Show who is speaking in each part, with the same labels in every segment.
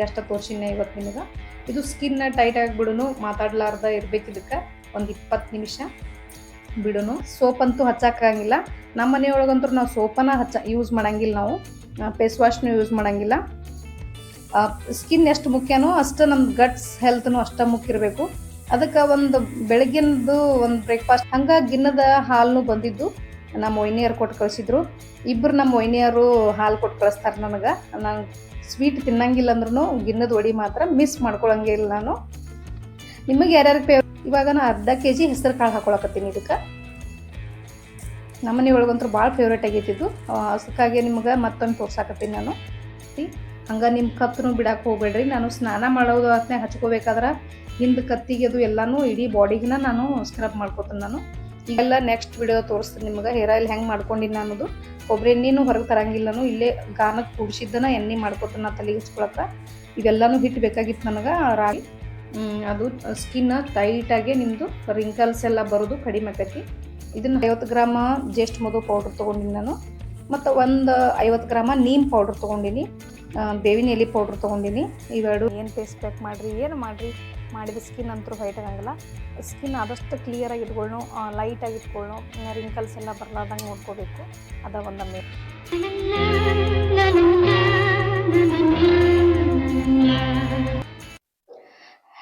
Speaker 1: ಅಷ್ಟ ತೋರ್ಸಿನ ಇವತ್ತು ನಿಮಗೆ. ಇದು ಸ್ಕಿನ್ನ ಟೈಟ್ ಆಗಿಬಿಡುನು ಮಾತಾಡ್ಲಾರ್ದ ಇರ್ಬೇಕು ಇದಕ್ಕೆ. ಒಂದು ಇಪ್ಪತ್ತು ನಿಮಿಷ ಬಿಡುನು. ಸೋಪ್ ಅಂತೂ ಹಚ್ಚಾಕಾಗಿಲ್ಲ. ನಮ್ಮ ಮನೆಯೊಳಗಂತೂ ನಾವು ಸೋಪನ ಹಚ್ಚ ಯೂಸ್ ಮಾಡಂಗಿಲ್ಲ ನಾವು. ಫೇಸ್ ವಾಶ್ನು ಯೂಸ್ ಮಾಡಂಗಿಲ್ಲ. ಸ್ಕಿನ್ ಎಷ್ಟು ಮುಖ್ಯನೋ ಅಷ್ಟು ನಮ್ಮ ಗಟ್ಸ್ ಹೆಲ್ತ್ನು ಅಷ್ಟು ಮುಖ್ಯ ಇರಬೇಕು. ಅದಕ್ಕೆ ಒಂದು ಬೆಳಗ್ಗಿನದು ಒಂದು ಬ್ರೇಕ್ಫಾಸ್ಟ್ ಹಂಗೆ ಗಿನ್ನದ ಹಾಲು ಬಂದಿದ್ದು ನಮ್ಮ ಒಯ್ನಿಯರು ಕೊಟ್ಟು ಕಳಿಸಿದ್ರು. ಇಬ್ಬರು ನಮ್ಮ ಒಯ್ನಿಯರು ಹಾಲು ಕೊಟ್ಟು ಕಳಿಸ್ತಾರೆ ನನಗೆ. ನಾನು ಸ್ವೀಟ್ ತಿನ್ನಂಗಿಲ್ಲ ಅಂದ್ರೂ ಗಿನ್ನದ ಒಡಿ ಮಾತ್ರ ಮಿಸ್ ಮಾಡ್ಕೊಳಂಗೆ ಇಲ್ಲ ನಾನು. ನಿಮಗೆ ಯಾರ್ಯಾರು ಫೇವ್ ಇವಾಗ ನಾನು ಅರ್ಧ ಕೆ ಜಿ ಹೆಸರು ಕಾಳು ಹಾಕೊಳಕತ್ತೀನಿ ಇದಕ್ಕೆ. ನಮ್ಮನೆ ಒಳಗಂತೂ ಭಾಳ ಫೇವ್ರೇಟ್ ಆಗೈತಿದ್ದು ಅದಕ್ಕಾಗಿ ನಿಮ್ಗೆ ಮತ್ತೊಂದು ತೋರ್ಸಾಕತ್ತೀನಿ ನಾನು. ಹಂಗೆ ನಿಮ್ಮ ಕತ್ತನು ಬಿಡಕ್ಕೆ ಹೋಗ್ಬೇಡ್ರಿ. ನಾನು ಸ್ನಾನ ಮಾಡೋದು ಅದನ್ನೇ ಹಚ್ಕೋಬೇಕಾದ್ರೆ ಹಿಂದೆ ಕತ್ತಿಗೆ ಅದು ಎಲ್ಲನೂ ಇಡೀ ಬಾಡಿಗಿನ ನಾನು ಸ್ಕ್ರಬ್ ಮಾಡ್ಕೊತೀನಿ ನಾನು. ಈಗೆಲ್ಲ ನೆಕ್ಸ್ಟ್ ವಿಡಿಯೋ ತೋರಿಸ್ತೀನಿ ನಿಮ್ಗೆ. ಹೇರ್ ಆಯಿಲ್ ಹೆಂಗೆ ಮಾಡ್ಕೊಂಡಿನ ಅನ್ನೋದು. ಕೊಬ್ಬರಿ ಎಣ್ಣೆನೂ ಹೊರಗೆ ತರಂಗಿಲ್ಲನು ಇಲ್ಲೇ ಗಾನಕ್ಕೆ ಕುಡಿಸಿದ್ದನ ಎಣ್ಣೆ ಮಾಡ್ಕೊತಾನ ತಲೆಗೆ ಹಚ್ಕೊಳಕ್ಕೆ ಇವೆಲ್ಲನೂ ಹಿಟ್ಟು ಬೇಕಾಗಿತ್ತು ನನಗೆ ರಾಗಿ. ಅದು ಸ್ಕಿನ್ ಟೈಟಾಗಿ ನಿಮ್ಮದು ರಿಂಕಲ್ಸ್ ಎಲ್ಲ ಬರೋದು ಕಡಿಮೆ ಆಕೈತಿ. ಇದನ್ನು ಐವತ್ತು ಗ್ರಾಮ ಜಸ್ಟ್ ಮಧು ಪೌಡ್ರ್ ತೊಗೊಂಡಿನಿ ನಾನು. ಮತ್ತು ಒಂದು ಐವತ್ತು ಗ್ರಾಮ ನೀಮ್ ಪೌಡ್ರ್ ತೊಗೊಂಡಿನಿ. ಬೇವಿನ ಎಲೆ ಪೌಡ್ರ್ ತೊಗೊಂಡಿನಿ. ಇವೆರಡು ಏನು ಪೇಸ್ಟ್ ಪ್ಯಾಕ್ ಮಾಡಿರಿ, ಏನು ಮಾಡಿರಿ? ಮಾಡಿದ ಸ್ಕಿನ್ ಅಂತೂ ವೈಟ್ ಆಗಂಗಿಲ್ಲ. ಸ್ಕಿನ್ ಆದಷ್ಟು ಕ್ಲಿಯರಾಗಿ ಇಟ್ಕೊಳ್ಳೋ ಲೈಟಾಗಿ ಇಟ್ಕೊಳ್ಳೋ ರಿಂಕಲ್ಸ್ ಎಲ್ಲ ಬರಲಾರ್ದಂಗೆ ನೋಡ್ಕೋಬೇಕು. ಅದ ಒಂದು ಮೇ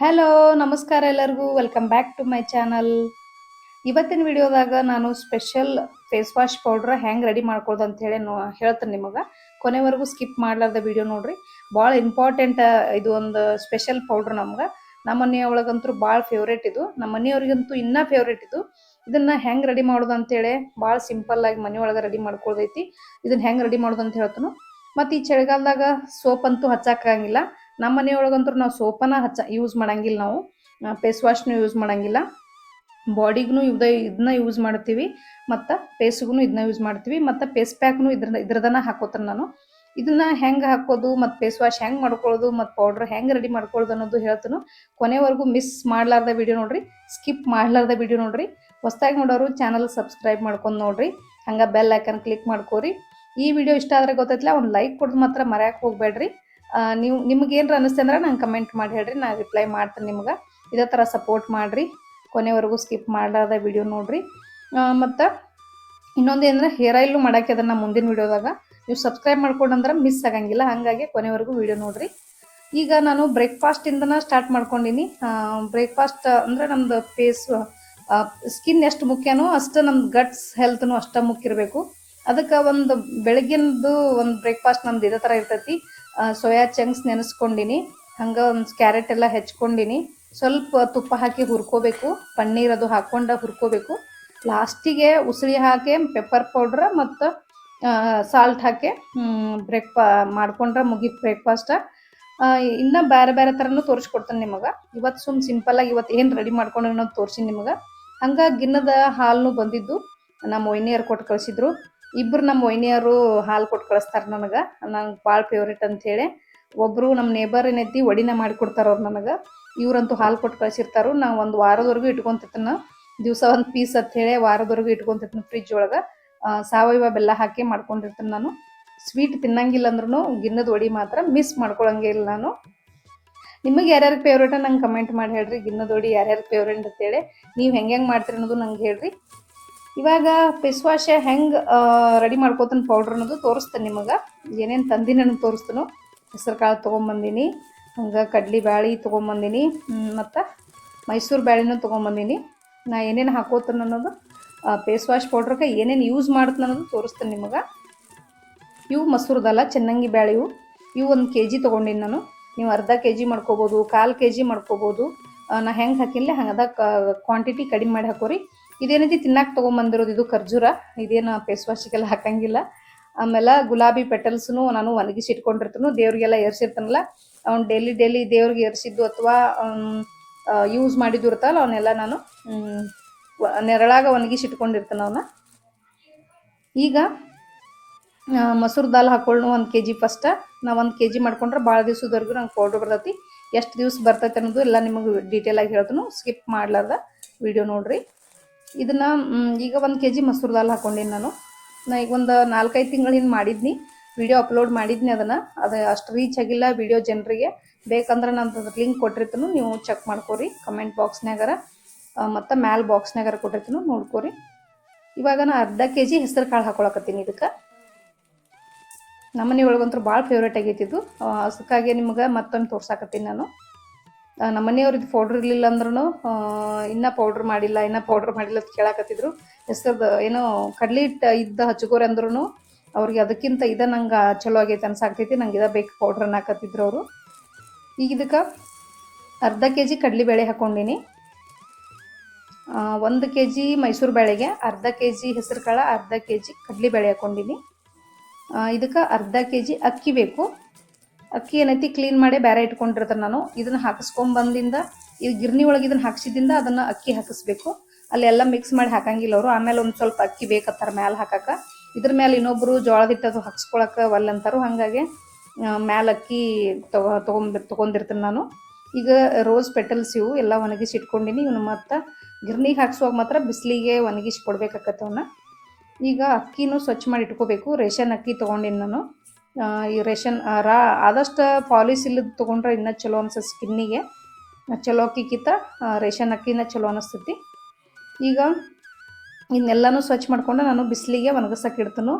Speaker 1: ಹಲೋ ನಮಸ್ಕಾರ ಎಲ್ಲರಿಗೂ. Welcome back to my channel ಇವತ್ತಿನ ವಿಡಿಯೋದಾಗ ನಾನು ಸ್ಪೆಷಲ್ ಫೇಸ್ ವಾಶ್ ಪೌಡ್ರ್ ಹೆಂಗೆ ರೆಡಿ ಮಾಡ್ಕೊಳ್ದು ಅಂತ ಹೇಳಿ ನೋ, ಹೇಳ್ತೀನಿ ನಿಮಗೆ. ಕೊನೆವರೆಗೂ ಸ್ಕಿಪ್ ಮಾಡ್ಲಾರ್ದ ವಿಡಿಯೋ ನೋಡ್ರಿ. ಭಾಳ ಇಂಪಾರ್ಟೆಂಟ್ ಇದು ಒಂದು ಸ್ಪೆಷಲ್ ಪೌಡ್ರ್ ನಮ್ಗೆ. ನಮ್ಮ ಮನೆಯೊಳಗಂತೂ ಭಾಳ ಫೇವ್ರೇಟ್ ಇದು. ನಮ್ಮ ಮನೆಯವ್ರಿಗಂತೂ ಇನ್ನೂ ಫೇವ್ರೇಟ್ ಇದು. ಇದನ್ನ ಹೆಂಗೆ ರೆಡಿ ಮಾಡೋದು ಅಂತೇಳಿ ಭಾಳ ಸಿಂಪಲ್ ಆಗಿ ಮನೆಯೊಳಗೆ ರೆಡಿ ಮಾಡ್ಕೊಳ್ದೈತಿ ಇದನ್ನ ಹೆಂಗೆ ರೆಡಿ ಮಾಡೋದು ಅಂತ ಹೇಳ್ತಾನು. ಮತ್ತೆ ಈ ಚಳಿಗಾಲದಾಗ ಸೋಪ್ ಅಂತೂ ಹಚ್ಚಾಕಾಗಿಲ್ಲ. ನಮ್ಮ ಮನೆಯೊಳಗಂತೂ ನಾವು ಸೋಪನ ಹಚ್ಚ ಯೂಸ್ ಮಾಡಂಗಿಲ್ಲ ನಾವು. ಫೇಸ್ ವಾಶ್ನು ಯೂಸ್ ಮಾಡಂಗಿಲ್ಲ. ಬಾಡಿಗೂ ಇದ ಇದನ್ನ ಯೂಸ್ ಮಾಡ್ತೀವಿ. ಮತ್ತು ಫೇಸ್ಗೂ ಇದನ್ನ ಯೂಸ್ ಮಾಡ್ತೀವಿ. ಮತ್ತು ಫೇಸ್ ಪ್ಯಾಕ್ನು ಇದ್ರ ಇದ್ರದನ್ನ ಹಾಕೋತಾನೆ ನಾನು. ಇದನ್ನ ಹೆಂಗೆ ಹಾಕೋದು, ಮತ್ತು ಫೇಸ್ ವಾಶ್ ಹೆಂಗೆ ಮಾಡ್ಕೊಳ್ಳೋದು, ಮತ್ತು ಪೌಡ್ರ್ ಹೆಂಗೆ ರೆಡಿ ಮಾಡ್ಕೊಳ್ಳೋದು ಅನ್ನೋದು ಹೇಳ್ತಾನು. ಕೊನೆವರೆಗೂ ಮಿಸ್ ಮಾಡ್ಲಾರ್ದ ವಿಡಿಯೋ ನೋಡ್ರಿ ಸ್ಕಿಪ್ ಮಾಡ್ಲಾರ್ದ ವಿಡಿಯೋ ನೋಡ್ರಿ. ಹೊಸ್ದಾಗಿ ನೋಡೋರು ಚಾನಲ್ ಸಬ್ಸ್ಕ್ರೈಬ್ ಮಾಡ್ಕೊಂಡು ನೋಡ್ರಿ. ಹಂಗೆ ಬೆಲ್ ಐಕನ್ ಕ್ಲಿಕ್ ಮಾಡ್ಕೋರಿ. ಈ ವಿಡಿಯೋ ಇಷ್ಟ ಆದರೆ ಗೊತ್ತೈತಿಲ್ಲ ಒಂದು ಲೈಕ್ ಕೊಡೋದು ಮಾತ್ರ ಮರೆಯಾಕ ಹೋಗ್ಬೇಡ್ರಿ. ನೀವು ನಿಮ್ಗೆ ಏನಾರ ಅನಿಸ್ತೆ ಅಂದ್ರೆ ನಂಗೆ ಕಮೆಂಟ್ ಮಾಡಿ ಹೇಳ್ರಿ, ನಾನು ರಿಪ್ಲೈ ಮಾಡ್ತೀನಿ ನಿಮ್ಗೆ. ಇದೇ ಥರ ಸಪೋರ್ಟ್ ಮಾಡಿರಿ. ಕೊನೆವರೆಗೂ ಸ್ಕಿಪ್ ಮಾಡಲಾರ್ದ ವಿಡಿಯೋ ನೋಡ್ರಿ. ಮತ್ತು ಇನ್ನೊಂದು ಏನಂದ್ರೆ ಹೇರ್ ಆಯಿಲು ಮಾಡಕ್ಕೆ ಅದನ್ನು ಮುಂದಿನ ವಿಡಿಯೋದಾಗ ನೀವು ಸಬ್ಸ್ಕ್ರೈಬ್ ಮಾಡ್ಕೊಂಡಂದ್ರೆ ಮಿಸ್ ಆಗಂಗಿಲ್ಲ. ಹಾಗಾಗಿ ಕೊನೆವರೆಗೂ ವಿಡಿಯೋ ನೋಡ್ರಿ. ಈಗ ನಾನು ಬ್ರೇಕ್ಫಾಸ್ಟಿಂದನ ಸ್ಟಾರ್ಟ್ ಮಾಡ್ಕೊಂಡಿನಿ. ಬ್ರೇಕ್ಫಾಸ್ಟ್ ಅಂದ್ರೆ ನಮ್ದು ಫೇಸ್ ಸ್ಕಿನ್ ಎಷ್ಟು ಮುಖ್ಯನೋ ಅಷ್ಟು ನಮ್ಮ ಗಟ್ಸ್ ಹೆಲ್ತ್ನು ಅಷ್ಟ ಮುಖ್ಯ ಇರಬೇಕು. ಅದಕ್ಕೆ ಒಂದು ಬೆಳಗ್ಗಿನದು ಒಂದು ಬ್ರೇಕ್ಫಾಸ್ಟ್ ನಮ್ದು ಇದೇ ಥರ ಇರ್ತೈತಿ. ಸೋಯಾ ಚಂಕ್ಸ್ ನೆನೆಸ್ಕೊಂಡಿನಿ. ಹಂಗೆ ಒಂದು ಕ್ಯಾರೆಟ್ ಎಲ್ಲ ಹೆಚ್ಕೊಂಡಿನಿ. ಸ್ವಲ್ಪ ತುಪ್ಪ ಹಾಕಿ ಹುರ್ಕೋಬೇಕು. ಪನ್ನೀರ್ ಅದು ಹಾಕ್ಕೊಂಡು ಹುರ್ಕೋಬೇಕು. ಲಾಸ್ಟಿಗೆ ಉಸಿಳಿ ಹಾಕಿ ಪೆಪ್ಪರ್ ಪೌಡ್ರ್ ಮತ್ತು ಸಾಲ್ಟ್ ಹಾಕಿ ಬ್ರೇಕ್ಫಾ ಮಾಡ್ಕೊಂಡ್ರೆ ಮುಗಿ ಬ್ರೇಕ್ಫಾಸ್ಟ್ ಇನ್ನೂ ಬೇರೆ ಬೇರೆ ಥರನೂ ತೋರಿಸ್ಕೊಡ್ತೇನೆ ನಿಮಗೆ. ಇವತ್ತು ಸುಮ್ ಸಿಂಪಲ್ಲಾಗಿ ಇವತ್ತು ಏನು ರೆಡಿ ಮಾಡ್ಕೊಂಡು ಅನ್ನೋದು ತೋರಿಸಿ ನಿಮಗೆ. ಹಂಗೆ ಗಿನ್ನದ ಹಾಲು ಬಂದಿದ್ದು. ನಮ್ಮ ಒಯ್ನಿಯರು ಕೊಟ್ಟು ಕಳಿಸಿದ್ರು. ಇಬ್ಬರು ನಮ್ಮ ಒಯ್ನಿಯರು ಹಾಲು ಕೊಟ್ಟು ಕಳಿಸ್ತಾರೆ ನನಗೆ. ನಂಗೆ ಭಾಳ ಫೇವ್ರೇಟ್ ಅಂಥೇಳಿ ಒಬ್ಬರು ನಮ್ಮ ನೇಬರ್ ಏನೈತಿ ಒಡಿನ ಅವ್ರು ನನಗೆ. ಇವರಂತೂ ಹಾಲು ಕೊಟ್ಟು ಕಳಿಸಿರ್ತಾರು. ನಾವು ಒಂದು ವಾರದವರೆಗೂ ಇಟ್ಕೊಂತಿರ್ತೀನಿ ದಿವಸ ಒಂದು ಪೀಸ್ ಅಂತ ಹೇಳಿ ವಾರದವರೆಗೂ ಇಟ್ಕೊಂತಿರ್ತೀನಿ ಫ್ರಿಜ್ ಒಳಗೆ. ಸಾವಯವ ಬೆಲ್ಲ ಹಾಕಿ ಮಾಡ್ಕೊಂಡಿರ್ತೀನಿ ನಾನು. ಸ್ವೀಟ್ ತಿನ್ನಂಗಿಲ್ಲ ಅಂದ್ರೂ ಗಿನ್ನದ ಒಡಿ ಮಾತ್ರ ಮಿಸ್ ಮಾಡ್ಕೊಳಂಗೆ ಇಲ್ಲ ನಾನು. ನಿಮಗೆ ಯಾರ್ಯಾರು ಫೇವ್ರೇಟ ನಂಗೆ ಕಮೆಂಟ್ ಮಾಡಿ ಹೇಳ್ರಿ, ಗಿನ್ನದ ಒಡಿ ಯಾರ್ಯಾರು ಫೇವ್ರೇಟ್ ಅಂತೇಳಿ. ನೀವು ಹೆಂಗೆ ಹೆಂಗೆ ಮಾಡ್ತೀರಿ ಅನ್ನೋದು ನಂಗೆ ಹೇಳ್ರಿ. ಇವಾಗ ಫೇಸ್ ವಾಶ ಹೆಂಗೆ ರೆಡಿ ಮಾಡ್ಕೋತಾನೆ ಪೌಡ್ರ್ ಅನ್ನೋದು ತೋರಿಸ್ತೇನೆ ನಿಮಗೆ. ಏನೇನು ತಂದಿನಿ ನನಗೆ ತೋರಿಸ್ತೇನೆ. ಹೆಸರು ಕಾಳು ತೊಗೊಂಬಂದಿನಿ, ಹಂಗೆ ಕಡ್ಲಿ ಬ್ಯಾಳಿ ತೊಗೊಂಬಂದಿನಿ ಮತ್ತು ಮೈಸೂರು ಬ್ಯಾಳಿನೂ ತೊಗೊಂಬಂದಿನಿ. ನಾ ಏನೇನು ಹಾಕೋತೀನಿ ಅನ್ನೋದು ಫೇಸ್ ವಾಶ್ ಪೌಡ್ರಿಗೆ ಏನೇನು ಯೂಸ್ ಮಾಡುತ್ತೆ ಅನ್ನೋದು ತೋರಿಸ್ತೇನೆ ನಿಮಗೆ. ಇವು ಮಸೂರದಲ್ಲ, ಚೆನ್ನಂಗಿ ಬ್ಯಾಳಿ ಇವು ಇವು ಒಂದು ಕೆ ಜಿ ತೊಗೊಂಡಿನಿ ನಾನು. ನೀವು ಅರ್ಧ ಕೆ ಜಿ ಮಾಡ್ಕೋಬೋದು, ಕಾಲು ಕೆ ಜಿ ಮಾಡ್ಕೋಬೋದು ನಾ ಹೆಂಗೆ ಹಾಕಿಲ್ಲ ಹಂಗೆ ಅದ ಕ್ವಾಂಟಿಟಿ ಕಡಿಮೆ ಮಾಡಿ ಹಾಕೋರಿ. ಇದೇನೈತಿ ತಿನ್ನಕ್ಕೆ ತೊಗೊಂಬಂದಿರೋದು, ಇದು ಖರ್ಜೂರ. ಇದೇನು ಫೇಸ್ ವಾಶಿಗೆಲ್ಲ ಹಾಕಂಗಿಲ್ಲ. ಆಮೇಲೆ ಗುಲಾಬಿ ಪೆಟಲ್ಸ್ನು ನಾನು ಒಣಗಿಸಿ ಇಟ್ಕೊಂಡಿರ್ತೀನಿ. ದೇವ್ರಿಗೆಲ್ಲ ಏರ್ಸಿರ್ತಾನಲ್ಲ, ಅವ್ನು ಡೈಲಿ ಡೈಲಿ ದೇವ್ರಿಗೆ ಏರ್ಸಿದ್ದು ಅಥವಾ ಯೂಸ್ ಮಾಡಿದ್ದು ಇರ್ತಲ್ಲ ಅವನ್ನೆಲ್ಲ ನಾನು ನೆರಳಾಗ ಒಣಗಿಸಿ ಇಟ್ಕೊಂಡಿರ್ತಾನೆ ಅವನ್ನ ಈಗ ಮೊಸರು ದಾಲ್ ಹಾಕೊಳ್ಳು ಒಂದು ಕೆ ಜಿ ಫಸ್ಟ್. ನಾ ಒಂದು ಕೆ ಜಿ ಮಾಡ್ಕೊಂಡ್ರೆ ಭಾಳ ದಿವ್ಸದವರೆಗೂ ನಂಗೆ ಪೌಡ್ರ್ ಬರ್ತೈತಿ. ಎಷ್ಟು ದಿವಸ ಬರ್ತೈತೆ ಅನ್ನೋದು ಎಲ್ಲ ನಿಮಗೆ ಆಗಿ ಹೇಳ್ತೀನಿ. ಸ್ಕಿಪ್ ಮಾಡ್ಲಾರ್ದ ವಿಡಿಯೋ ನೋಡ್ರಿ. ಇದನ್ನು ಈಗ ಒಂದು ಕೆ ಜಿ ಮೊಸರು ದಾಲ್ ಹಾಕೊಂಡೀನಿ ನಾನು. ನಾ ಈಗ ಒಂದು ನಾಲ್ಕೈದು ತಿಂಗಳ ಹಿಂದೆ ಮಾಡಿದ್ನಿ. ವಿಡಿಯೋ ಅಪ್ಲೋಡ್ ಮಾಡಿದ್ನಿ ಅದನ್ನು. ಅದು ಅಷ್ಟು ರೀಚ್ ಆಗಿಲ್ಲ ವಿಡಿಯೋ ಜನರಿಗೆ. ಬೇಕಂದ್ರೆ ನಾನು ಲಿಂಕ್ ಕೊಟ್ಟಿರ್ತೀನಿ. ನೀವು ಚೆಕ್ ಮಾಡ್ಕೊರಿ. ಕಮೆಂಟ್ ಬಾಕ್ಸ್ನಾಗರ ಮತ್ತು ಮ್ಯಾಲ್ ಬಾಕ್ಸ್ನಾಗಾರ ಕೊಟ್ಟಿರ್ತೀನಿ ನೋಡ್ಕೊರಿ. ಇವಾಗ ನಾನು ಅರ್ಧ ಕೆ ಜಿ ಹೆಸರು ಕಾಳು ಹಾಕೊಳಕತ್ತೀನಿ ಇದಕ್ಕೆ. ನಮ್ಮನೆ ಒಳಗಂತೂ ಭಾಳ ಫೇವ್ರೇಟ್ ಆಗೈತಿ ಇದು. ಅದಕ್ಕಾಗಿ ನಿಮ್ಗೆ ಮತ್ತೊಮ್ಮೆ ತೋರ್ಸಾಕತ್ತೀನಿ ನಾನು. ನಮ್ಮನೆಯವ್ರು ನಮ್ಮ ಮನೆಯವ್ರದ್ದು ಪೌಡ್ರ್ ಇರಲಿಲ್ಲ ಅಂದ್ರೂ ಇನ್ನೂ ಪೌಡ್ರ್ ಮಾಡಿಲ್ಲ, ಇನ್ನೂ ಪೌಡ್ರ್ ಮಾಡಿಲ್ಲ ಅಂತ ಕೇಳಾಕತ್ತಿದ್ರು. ಹೆಸರ್ದು ಏನೋ ಕಡ್ಲಿ ಹಿಟ್ಟು ಇದ್ದ ಹಚ್ಕೋರಿ ಅಂದ್ರೂ ಅವ್ರಿಗೆ ಅದಕ್ಕಿಂತ ಇದ ನಂಗೆ ಚಲೋ ಆಗೈತೆ ಅನ್ಸಾಕ್ತೈತಿ, ನಂಗೆ ಇದ ಬೇಕು ಪೌಡ್ರ್ ಹಾಕತ್ತಿದ್ರು ಅವರು. ಈಗ ಇದಕ್ಕೆ ಅರ್ಧ ಕೆ ಜಿ ಕಡಲೆಬೇಳೆ ಹಾಕ್ಕೊಂಡಿನಿ ಒಂದು ಕೆ ಜಿ ಮೈಸೂರು ಬೇಳೆಗೆ ಅರ್ಧ ಕೆ ಜಿ ಹೆಸರು ಕಾಳು ಅರ್ಧ ಕೆ ಜಿ ಕಡಲೆಬೇಳೆ ಹಾಕ್ಕೊಂಡಿನಿ ಇದಕ್ಕೆ ಅರ್ಧ ಕೆ ಜಿ ಅಕ್ಕಿ ಬೇಕು. ಅಕ್ಕಿ ಏನೈತಿ ಕ್ಲೀನ್ ಮಾಡಿ ಬೇರೆ ಇಟ್ಕೊಂಡಿರ್ತಾರೆ ನಾನು. ಇದನ್ನು ಹಾಕಿಸ್ಕೊಂಬಂದಿಂದ, ಈ ಗಿರ್ನಿ ಒಳಗೆ ಇದನ್ನು ಹಾಕ್ಸಿದಿಂದ ಅದನ್ನು ಅಕ್ಕಿ ಹಾಕಿಸ್ಬೇಕು. ಅಲ್ಲೆಲ್ಲ ಮಿಕ್ಸ್ ಮಾಡಿ ಹಾಕಂಗಿಲ್ಲ ಅವರು. ಆಮೇಲೆ ಒಂದು ಸ್ವಲ್ಪ ಅಕ್ಕಿ ಬೇಕತ್ತಾರ ಮ್ಯಾಲೆ ಹಾಕಕ್ಕೆ ಇದ್ರ ಮೇಲೆ ಇನ್ನೊಬ್ಬರು ಜೋಳದ ಹಿಟ್ಟು ಅದು ಹಾಕ್ಸ್ಕೊಳಕ್ಕೆ ಒಲ್ಲಂತಾರು ಹಾಗಾಗಿ ಮ್ಯಾಲೆ ಅಕ್ಕಿ ತಗೋ ತೊಗೊಂಬಿ, ತೊಗೊಂಡಿರ್ತೀನಿ ನಾನು. ಈಗ ರೋಸ್ ಪೆಟಲ್ಸ್ ಇವು ಎಲ್ಲ ಒಣಗಿಸಿ ಇಟ್ಕೊಂಡಿನಿ. ಇವನು ಮತ್ತು ಗಿರ್ನಿಗೆ ಹಾಕ್ಸುವಾಗ ಮಾತ್ರ ಬಿಸಿಲಿಗೆ ಒಣಗಿಸಿ ಕೊಡ್ಬೇಕಾಕತ್ತೆ ಅವನ್ನ ಈಗ ಅಕ್ಕಿನೂ ಸ್ವಚ್ಛ ಮಾಡಿ ಇಟ್ಕೋಬೇಕು. ರೇಷನ್ ಅಕ್ಕಿ ತೊಗೊಂಡಿನಿ ನಾನು. ಈ ರೇಷನ್ ರಾ, ಆದಷ್ಟು ಪಾಲಿಸ್ ಇಲ್ಲದ ತೊಗೊಂಡ್ರೆ ಇನ್ನೂ ಚಲೋ ಅನ್ಸತ್ತೆ ಸ್ಕಿನ್ನಿಗೆ. ಚಲೋ ಕಿತ್ತ ರೇಷನ್ ಅಕ್ಕಿನ ಚಲೋ ಅನಿಸ್ತೈತಿ. ಈಗ ಇನ್ನೆಲ್ಲನೂ ಸ್ವಚ್ಛ ಮಾಡಿಕೊಂಡು ನಾನು ಬಿಸಿಲಿಗೆ ಒಣಗಿಸಕ್ಕೆ ಇಡ್ತೀನಿ.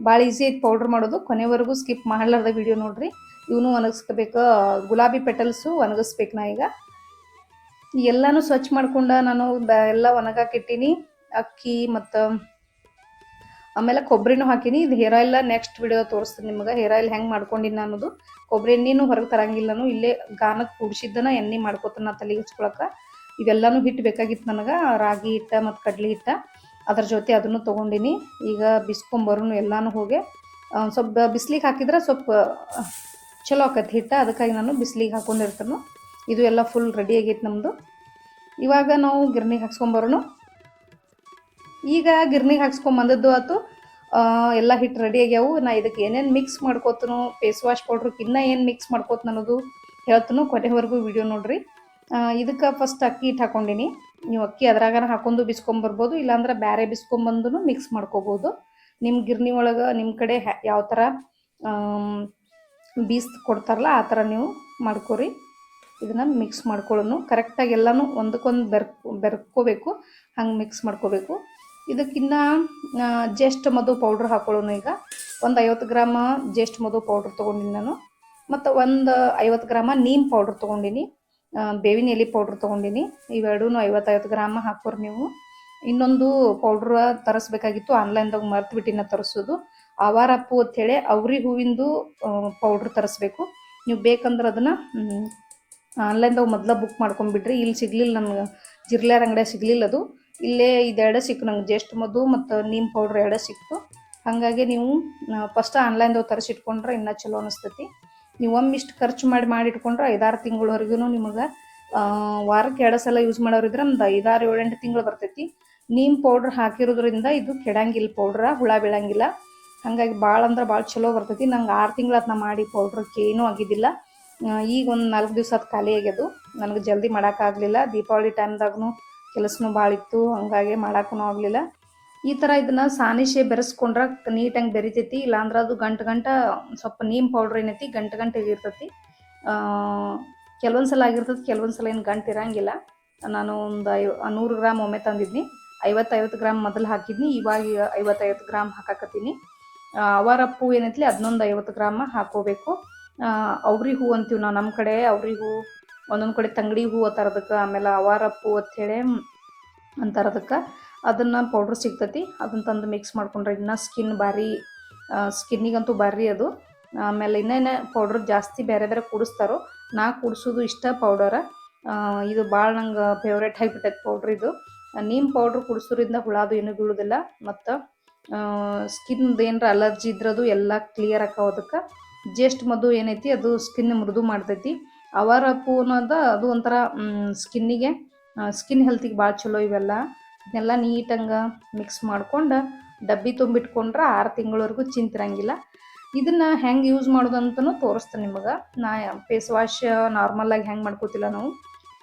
Speaker 1: ಭಾಳ ಈಸಿ ಐತೆ ಪೌಡ್ರ್ ಮಾಡೋದು. ಕೊನೆವರೆಗೂ ಸ್ಕಿಪ್ ಮಾಡಲಾರ್ದ ವಿಡಿಯೋ ನೋಡಿರಿ. ಇವನು ಒಣಗಿಸ್ಕೋಬೇಕು. ಗುಲಾಬಿ ಪೆಟಲ್ಸು ಒಣಗಿಸ್ಬೇಕು ನಾ ಈಗ. ಎಲ್ಲನೂ ಸ್ವಚ್ಛ ಮಾಡ್ಕೊಂಡ ನಾನು ಎಲ್ಲ ಒಣಗಾಕಿಟ್ಟಿನಿ ಅಕ್ಕಿ ಮತ್ತು ಆಮೇಲೆ ಕೊಬ್ಬರಿನೂ ಹಾಕಿನಿ. ಇದು ಹೇರ್ ಆಯಿಲ್ ನೆಕ್ಸ್ಟ್ ವಿಡಿಯೋ ತೋರಿಸ್ತೀನಿ ನಿಮ್ಗೆ. ಹೇರ್ ಆಯಿಲ್ ಹೆಂಗೆ ಮಾಡ್ಕೊಂಡಿನಿ ಅನ್ನೋದು. ಕೊಬ್ಬರಿ ಎಣ್ಣೆನೂ ಹೊರಗೆ ತರಂಗಿಲ್ಲ ಇಲ್ಲೇ ಗಾನಕ್ಕೆ ಕೂಡಿಸಿದ್ದನ ಎಣ್ಣೆ ಮಾಡ್ಕೊತಾನ ತಲೆ ಹಚ್ಕೊಳಕ್ಕೆ ಇವೆಲ್ಲನೂ ಹಿಟ್ಟು ಬೇಕಾಗಿತ್ತು ನನಗೆ. ರಾಗಿ ಹಿಟ್ಟ ಮತ್ತು ಕಡಲೆ ಹಿಟ್ಟ. ಅದ್ರ ಜೊತೆ ಅದನ್ನು ತೊಗೊಂಡಿನಿ. ಈಗ ಬಿಸ್ಕೊಂಬರೂ ಎಲ್ಲಾನು ಹೋಗಿ. ಸ್ವಲ್ಪ ಬಿಸ್ಲಿಗೆ ಹಾಕಿದ್ರೆ ಸ್ವಲ್ಪ ಚಲೋ ಆಕತಿ ಹಿಟ್ಟ. ಅದಕ್ಕಾಗಿ ನಾನು ಬಿಸ್ಲಿಗೆ ಹಾಕೊಂಡಿರ್ತಾನು. ಇದು ಎಲ್ಲ ಫುಲ್ ರೆಡಿ ಆಗೈತೆ ನಮ್ಮದು ಇವಾಗ ನಾವು ಗಿರ್ನಿಗೆ ಹಾಕ್ಸ್ಕೊಂಬರೋನು ಈಗ ಗಿರ್ನಿಗೆ ಹಾಕ್ಸ್ಕೊಂಬಂದದ್ದು ಆತು ಆ, ಎಲ್ಲ ಹಿಟ್ಟು ರೆಡಿ ಆಗ್ಯಾವು. ನಾ ಇದಕ್ಕೆ ಏನೇನು ಮಿಕ್ಸ್ ಮಾಡ್ಕೋತನು ಫೇಸ್ ವಾಶ್ ಪೌಡ್ರಕ್ಕೆ ಇನ್ನೂ ಏನು ಮಿಕ್ಸ್ ಮಾಡ್ಕೋತ ಅನ್ನೋದು ಹೇಳ್ತನು ಕೊನೆವರೆಗೂ ವಿಡಿಯೋ ನೋಡ್ರಿ. ಇದಕ್ಕೆ ಫಸ್ಟ್ ಅಕ್ಕಿ ಹಿಟ್ಟು ಹಾಕೊಂಡಿನಿ. ನೀವು ಅಕ್ಕಿ ಅದ್ರಾಗನ ಹಾಕೊಂಡು ಬಿಸ್ಕೊಂಬರ್ಬೋದು ಇಲ್ಲಾಂದ್ರೆ ಬೇರೆ ಬಿಸ್ಕೊಂಬಂದು ಮಿಕ್ಸ್ ಮಾಡ್ಕೋಬೋದು. ನಿಮ್ಮ ಗಿರ್ನಿ ಒಳಗೆ ನಿಮ್ಮ ಕಡೆ ಯಾವ ಥರ ಬೀಸ್ ಕೊಡ್ತಾರಲ್ಲ ಆ ಥರ ನೀವು ಮಾಡ್ಕೊರಿ. ಇದನ್ನು ಮಿಕ್ಸ್ ಮಾಡ್ಕೊಳ್ಳೋನು. ಕರೆಕ್ಟಾಗಿ ಎಲ್ಲನೂ ಒಂದಕ್ಕೊಂದು ಬೆರ್ ಬೆರ್ಕೋಬೇಕು. ಹಂಗೆ ಮಿಕ್ಸ್ ಮಾಡ್ಕೋಬೇಕು. ಇದಕ್ಕಿನ್ನ ಜಸ್ಟ್ ಮಧು ಪೌಡ್ರ್ ಹಾಕೊಳ್ಳೋನು ಈಗ. ಒಂದು ಐವತ್ತು ಗ್ರಾಮ ಜಸ್ಟ್ ಮಧು ಪೌಡ್ರ್ ತೊಗೊಂಡಿನಿ ನಾನು. ಮತ್ತು ಒಂದು ಐವತ್ತು ಗ್ರಾಮ ನೀಮ್ ಪೌಡ್ರ್ ತೊಗೊಂಡಿನಿ. ಬೇವಿನ ಎಲೆ ಪೌಡ್ರ್ ತೊಗೊಂಡಿನಿ. ಇವೆರಡೂ ಐವತ್ತೈವತ್ತು ಗ್ರಾಮ ಹಾಕೋರು ನೀವು. ಇನ್ನೊಂದು ಪೌಡ್ರ್ ತರಿಸ್ಬೇಕಾಗಿತ್ತು. ಆನ್ಲೈನ್ದಾಗ ಮರ್ತು ಬಿಟ್ಟಿನ ತರಿಸೋದು. ಅವಾರಪ್ಪು ಹೇಳಿ ಅವ್ರಿ ಹೂವಿಂದು ಪೌಡ್ರ್ ತರಿಸ್ಬೇಕು. ನೀವು ಬೇಕಂದ್ರೆ ಅದನ್ನು ಆನ್ಲೈನ್ದಾಗ ಮೊದಲ ಬುಕ್ ಮಾಡ್ಕೊಂಬಿಟ್ರಿ, ಇಲ್ಲಿ ಸಿಗಲಿಲ್ಲ ನನಗೆ. ಜಿರ್ಲಾರ್ ಅಂಗಡಿಯಾಗ ಸಿಗಲಿಲ್ಲ ಅದು. ಇಲ್ಲೇ ಇದೆರಡೇ ಸಿಕ್ಕು ನಂಗೆ ಜಸ್ಟ್ ಮಧು ಮತ್ತು ನೀಮ್ ಪೌಡ್ರ್ ಎರಡೇ ಸಿಕ್ತು. ಹಾಗಾಗಿ ನೀವು ಫಸ್ಟ್ ಆನ್ಲೈನ್ದಾಗ ತರಿಸಿಟ್ಕೊಂಡ್ರೆ ಇನ್ನೂ ಚಲೋ ಅನಿಸ್ತೈತಿ. ನೀವು ಒಮ್ಮೆ ಇಷ್ಟು ಖರ್ಚು ಮಾಡಿ ಮಾಡಿ ಇಟ್ಕೊಂಡ್ರೆ ಐದಾರು ತಿಂಗಳವರೆಗೂ ನಿಮಗೆ ವಾರಕ್ಕೆ ಎರಡು ಸಲ ಯೂಸ್ ಮಾಡೋರಿದ್ರೆ ಒಂದು ಐದಾರು ಏಳೆಂಟು ತಿಂಗಳು ಬರ್ತೈತಿ. ನೀಮ್ ಪೌಡ್ರ್ ಹಾಕಿರೋದ್ರಿಂದ ಇದು ಕೆಡಂಗಿಲ್ಲ ಪೌಡ್ರ ಹುಳ ಬೀಳಂಗಿಲ್ಲ. ಹಾಗಾಗಿ ಭಾಳ ಅಂದ್ರೆ ಭಾಳ ಚಲೋ ಬರ್ತೈತಿ. ನಂಗೆ ಆರು ತಿಂಗಳು ನಾ ಮಾಡಿ ಪೌಡ್ರಕ್ಕೆ ಏನೂ ಆಗಿದ್ದಿಲ್ಲ. ಈಗ ಒಂದು ನಾಲ್ಕು ದಿವಸ ಅದು ಖಾಲಿ ಆಗ್ಯದು. ನನಗೆ ಜಲ್ದಿ ಮಾಡೋಕ್ಕಾಗಲಿಲ್ಲ ದೀಪಾವಳಿ ಟೈಮ್ದಾಗೂ ಕೆಲಸನೂ ಭಾಳ ಇತ್ತು. ಹಂಗಾಗಿ ಮಾಡೋಕ್ಕೂ ಆಗಲಿಲ್ಲ. ಈ ಥರ ಇದನ್ನು ಸಾನಿಷೆ ಬೆರೆಸ್ಕೊಂಡ್ರೆ ನೀಟಾಗಿ ಬೆರಿತೈತಿ. ಇಲ್ಲಾಂದ್ರೆ ಅದು ಗಂಟು ಗಂಟ ಸ್ವಲ್ಪ ನೀಮ್ ಪೌಡ್ರ್ ಏನೈತಿ, ಗಂಟು ಗಂಟೆ ಇರ್ತೈತಿ ಕೆಲವೊಂದು ಸಲ ಆಗಿರ್ತೈತಿ ಕೆಲವೊಂದು ಸಲ ಏನು ಗಂಟು ಇರಂಗಿಲ್ಲ. ನಾನು ಒಂದು ಐ ನೂರು ಗ್ರಾಮ್ ಒಮ್ಮೆ ತಂದಿದ್ನಿ. ಐವತ್ತೈವತ್ತು ಗ್ರಾಮ್ ಮೊದಲು ಹಾಕಿದ್ನಿ. ಇವಾಗ ಐವತ್ತೈವತ್ತು ಗ್ರಾಮ್ ಹಾಕಾಕತ್ತೀನಿ. ಅವರಪ್ಪು ಏನೈತಿ ಹದಿನೊಂದು ಐವತ್ತು ಗ್ರಾಮ್ ಹಾಕೋಬೇಕು. ಅವ್ರಿ ಹೂ ಅಂತೀವಿ ನಾವು ನಮ್ಮ ಕಡೆ. ಅವ್ರಿ ಹೂ ಒಂದೊಂದು ಕಡೆ ತಂಗಡಿ ಹೂ ತರೋದಕ್ಕೆ ಆಮೇಲೆ ಅವಾರಪ್ಪು ಅಂಥೇಳಿ ಅಂತಾರದಕ್ಕೆ. ಅದನ್ನು ಪೌಡ್ರ್ ಸಿಗ್ತೈತಿ. ಅದನ್ನ ತಂದು ಮಿಕ್ಸ್ ಮಾಡ್ಕೊಂಡ್ರೆ ಇನ್ನೂ ಸ್ಕಿನ್ ಭಾರಿ ಸ್ಕಿನ್ನಿಗಂತೂ ಭಾರಿ ಅದು. ಆಮೇಲೆ ಇನ್ನೇನು ಪೌಡ್ರ್ ಜಾಸ್ತಿ ಬೇರೆ ಬೇರೆ ಕೂಡಿಸ್ತಾರೋ, ನಾ ಕೂಡಿಸೋದು ಇಷ್ಟ ಪೌಡರ ಇದು ಭಾಳ ನಂಗೆ ಫೇವ್ರೇಟ್ ಆಗಿಬಿಟ್ಟೈತೆ ಪೌಡ್ರ್ ಇದು. ನೀಮ್ ಪೌಡ್ರ್ ಕುಡಿಸೋದ್ರಿಂದ ಹುಳದು ಏನೂ ಬೀಳೋದಿಲ್ಲ. ಮತ್ತು ಸ್ಕಿನ್ದು ಏನರ ಅಲರ್ಜಿ ಇದ್ರದು ಎಲ್ಲ ಕ್ಲಿಯರ್ ಆಗೋದಕ್ಕೆ ಜಸ್ಟ್ ಮಧು ಏನೈತಿ, ಅದು ಸ್ಕಿನ್ ಮೃದು ಮಾಡ್ತೈತಿ. ಅವರ ಅನ್ನೋದ ಅದು ಒಂಥರ ಸ್ಕಿನ್ನಿಗೆ ಸ್ಕಿನ್ ಹೆಲ್ತಿಗೆ ಭಾಳ ಚಲೋ ಇವೆಲ್ಲ. ಇದನ್ನೆಲ್ಲ ನೀಟಂಗೆ ಮಿಕ್ಸ್ ಮಾಡ್ಕೊಂಡು ಡಬ್ಬಿ ತುಂಬಿಟ್ಕೊಂಡ್ರೆ ಆರು ತಿಂಗಳವರೆಗೂ ಚಿಂತಿರಂಗಿಲ್ಲ. ಇದನ್ನು ಹೆಂಗೆ ಯೂಸ್ ಮಾಡೋದು ಅಂತಲೂ ತೋರಿಸ್ತೇನೆ ನಿಮಗೆ. ನಾ ಫೇಸ್ ವಾಶ್ ನಾರ್ಮಲಾಗಿ ಹೆಂಗೆ ಮಾಡ್ಕೋತಿಲ್ಲ ನಾವು.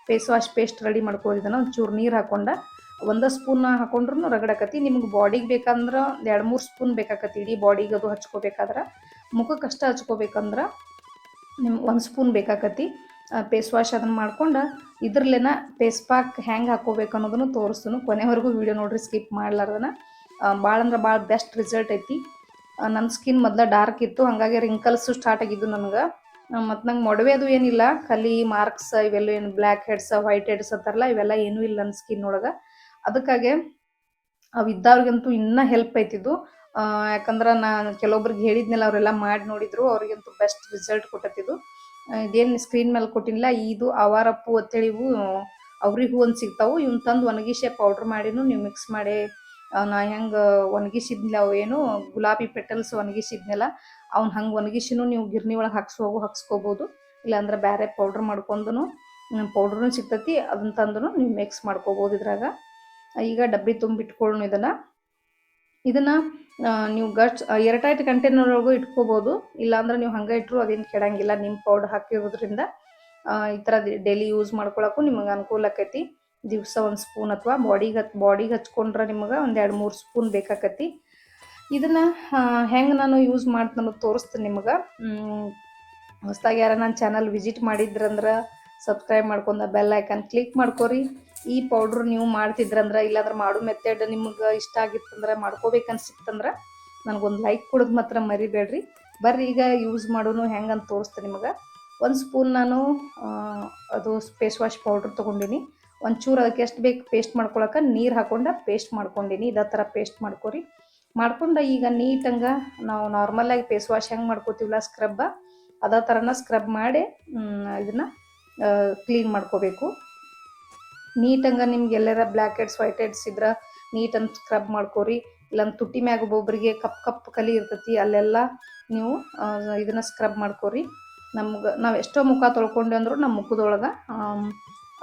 Speaker 1: ಫೇಸ್ ವಾಶ್ ಪೇಸ್ಟ್ ರೆಡಿ ಮಾಡ್ಕೊಂಡಿದ್ದಾನೆ ಒಂಚೂರು ನೀರು ಹಾಕೊಂಡು, ಒಂದು ಸ್ಪೂನ್ ಹಾಕೊಂಡ್ರು ರಗಡಕತಿ ನಿಮ್ಗೆ ಬಾಡಿಗೆ ಬೇಕಂದ್ರೆ ಎರಡು ಮೂರು ಸ್ಪೂನ್ ಬೇಕಾಕತಿ. ಇಡೀ ಬಾಡಿಗೆ ಅದು ಹಚ್ಕೋಬೇಕಾದ್ರೆ. ಮುಖಕ್ಕೆ ಕಷ್ಟ ಹಚ್ಕೋಬೇಕಂದ್ರೆ ನಿಮ್ಗೆ ಒಂದು ಸ್ಪೂನ್ ಬೇಕಾಕತಿ. ಫೇಸ್ ವಾಶ್ ಅದನ್ನು ಮಾಡ್ಕೊಂಡು ಇದ್ರಲ್ಲೇನ ಪೇಸ್ ಪ್ಯಾಕ್ ಹೆಂಗೆ ಹಾಕೋಬೇಕು ಅನ್ನೋದನ್ನು ತೋರಿಸ್ತೀನಿ ಕೊನೆವರೆಗೂ ವೀಡಿಯೋ ನೋಡ್ರಿ ಸ್ಕಿಪ್ ಮಾಡ್ಲಾರ್ದನ. ಭಾಳ ಅಂದ್ರೆ ಭಾಳ ಬೆಸ್ಟ್ ರಿಸಲ್ಟ್ ಐತಿ. ನನ್ನ ಸ್ಕಿನ್ ಮೊದಲು ಡಾರ್ಕ್ ಇತ್ತು, ಹಾಗಾಗಿ ರಿಂಕಲ್ಸು ಸ್ಟಾರ್ಟ್ ಆಗಿದ್ದು ನನಗೆ. ಮತ್ತು ನಂಗೆ ಮೊಡವೆ ಅದು ಏನಿಲ್ಲ, ಕಲಿ ಮಾರ್ಕ್ಸ್ ಇವೆಲ್ಲ ಏನು ಬ್ಲ್ಯಾಕ್ ಹೆಡ್ಸ್ ವೈಟ್ ಹೆಡ್ಸ್ ಅಂತಾರಲ್ಲ, ಇವೆಲ್ಲ ಏನೂ ಇಲ್ಲ ನನ್ನ ಸ್ಕಿನ್ ಒಳಗೆ. ಅದಕ್ಕಾಗೆ ಅವು ಇದ್ದವ್ರಿಗಂತೂ ಇನ್ನೂ ಹೆಲ್ಪ್ ಐತಿದ್ದು ಆ, ಯಾಕಂದ್ರ ನಾನು ಕೆಲವೊಬ್ರಿಗೆ ಹೇಳಿದ್ನಲ್ಲ ಅವರೆಲ್ಲ ಮಾಡಿ ನೋಡಿದ್ರು ಅವ್ರಿಗಂತೂ ಬೆಸ್ಟ್ ರಿಸಲ್ಟ್ ಇದು. ಇದೇನು ಸ್ಕ್ರೀನ್ ಮೇಲೆ ಕೊಟ್ಟಿಲ್ಲ ಇದು ಅವಾರಪ್ಪು ಅಂತೇಳಿ ಇವು ಅವ್ರಿ ಹೂ ಅಂತ ಸಿಗ್ತಾವು ಇವ್ನ ತಂದು ಒಣಗಿಸಿ ಪೌಡ್ರ್ ಮಾಡಿನೂ ನೀವು ಮಿಕ್ಸ್ ಮಾಡಿ ನಾ ಹೆಂಗೆ ಒಣಗಿಸಿದ್ನಿಲ್ಲ ಅವು ಏನು ಗುಲಾಬಿ ಪೆಟಲ್ಸ್ ಒಣಗಿಸಿದ್ನಲ್ಲ ಅವ್ನ ಹಂಗೆ ಒಣಗಿಸಿನೂ ನೀವು ಗಿರ್ನಿ ಒಳಗೆ ಹಾಕ್ಸೋಗು ಹಾಕ್ಸ್ಕೋಬೋದು. ಇಲ್ಲಾಂದ್ರೆ ಬೇರೆ ಪೌಡ್ರ್ ಮಾಡ್ಕೊಂಡು ಪೌಡ್ರೂ ಸಿಗ್ತೈತಿ ಅದನ್ನ ತಂದು ನೀವು ಮಿಕ್ಸ್ ಮಾಡ್ಕೋಬೋದು ಇದ್ರಾಗ. ಈಗ ಡಬ್ಬಿ ತುಂಬಿಟ್ಕೊಳ್ಳೋಣ ಇದನ್ನು. ಇದನ್ನು ನೀವು ಗಟ್ಸ್ ಎರಟೈಟ್ ಕಂಟೈನರ್ ಒಳಗೂ ಇಟ್ಕೋಬೋದು. ಇಲ್ಲಾಂದ್ರೆ ನೀವು ಹಂಗೆ ಇಟ್ಟರು ಅದೇನು ಕೆಡಂಗಿಲ್ಲ. ನಿಮ್ಮ ಪೌಡರ್ ಹಾಕಿರೋದ್ರಿಂದ ಈ ಥರ ಡೈಲಿ ಯೂಸ್ ಮಾಡ್ಕೊಳಕ್ಕೂ ನಿಮಗೆ ಅನುಕೂಲ ಆಕೈತಿ. ದಿವಸ ಒಂದು ಸ್ಪೂನ್ ಅಥವಾ ಬಾಡಿಗೆ ಹಚ್ ಬಾಡಿಗೆ ಹಚ್ಕೊಂಡ್ರೆ ನಿಮಗೆ ಒಂದು ಎರಡು, ಮೂರು ಸ್ಪೂನ್ ಬೇಕಾಕತಿ. ಇದನ್ನು ಹೆಂಗೆ ನಾನು ಯೂಸ್ ಮಾಡ್ತಾನೋ ತೋರಿಸ್ತೀನಿ ನಿಮಗೆ. ಹೊಸ್ದಾಗಿ ಯಾರ ನನ್ನ ಚಾನಲ್ ವಿಸಿಟ್ ಮಾಡಿದ್ರಂದ್ರೆ ಸಬ್ಸ್ಕ್ರೈಬ್ ಮಾಡ್ಕೊಂಡ ಬೆಲ್ ಐಕನ್ ಕ್ಲಿಕ್ ಮಾಡ್ಕೊರಿ. ಈ ಪೌಡ್ರ್ ನೀವು ಮಾಡ್ತಿದ್ರಂದ್ರೆ, ಇಲ್ಲಾಂದ್ರೆ ಮಾಡೋ ಮೆಥಡ್ ನಿಮ್ಗೆ ಇಷ್ಟ ಆಗಿತ್ತಂದ್ರೆ ಮಾಡ್ಕೋಬೇಕನ್ಸಿತ್ತಂದ್ರೆ ನನಗೊಂದು ಲೈಕ್ ಕೊಡೋದು ಮಾತ್ರ ಮರಿಬೇಡ್ರಿ. ಬರ್ರಿ ಈಗ ಯೂಸ್ ಮಾಡೋನು ಹೆಂಗಂತ ತೋರಿಸ್ತೀನಿ ನಿಮಗೆ. ಒಂದು ಸ್ಪೂನ್ ನಾನು ಅದು ಫೇಸ್ ವಾಶ್ ಪೌಡ್ರ್ ತೊಗೊಂಡಿನಿ. ಒಂಚೂರು ಅದಕ್ಕೆ ಎಷ್ಟು ಬೇಕು ಪೇಸ್ಟ್ ಮಾಡ್ಕೊಳಕ್ಕೆ ನೀರು ಹಾಕೊಂಡ ಪೇಸ್ಟ್ ಮಾಡ್ಕೊಂಡಿನಿ. ಇದೇ ಥರ ಪೇಸ್ಟ್ ಮಾಡ್ಕೊರಿ. ಮಾಡ್ಕೊಂಡು ಈಗ ನೀಟಂಗೆ ನಾವು ನಾರ್ಮಲಾಗಿ ಫೇಸ್ ವಾಶ್ ಹೆಂಗೆ ಮಾಡ್ಕೋತೀವಲ್ಲ ಸ್ಕ್ರಬ್ಬ ಅದೇ ಥರನ ಸ್ಕ್ರಬ್ ಮಾಡಿ ಇದನ್ನು ಕ್ಲೀನ್ ಮಾಡ್ಕೋಬೇಕು. ನೀಟಂಗೆ ನಿಮ್ಗೆ ಎಲ್ಲರ ಬ್ಲ್ಯಾಕ್ ಹೆಡ್ಸ್ ವೈಟ್ ಹೆಡ್ಸ್ ಇದ್ರೆ ಅಂತ ಸ್ಕ್ರಬ್ ಮಾಡ್ಕೋರಿ. ಇಲ್ಲಂದ್ರೆ ತುಟ್ಟಿ ಮ್ಯಾಗ ಒಬ್ಬೊಬ್ಬರಿಗೆ ಕಪ್ ಕಪ್ ಕಲಿ ಇರ್ತೈತಿ, ಅಲ್ಲೆಲ್ಲ ನೀವು ಇದನ್ನು ಸ್ಕ್ರಬ್ ಮಾಡ್ಕೋರಿ. ನಮ್ಗೆ, ನಾವು ಎಷ್ಟೋ ಮುಖ ತೊಳ್ಕೊಂಡೆ ಅಂದರೂ ನಮ್ಮ ಮುಖದೊಳಗೆ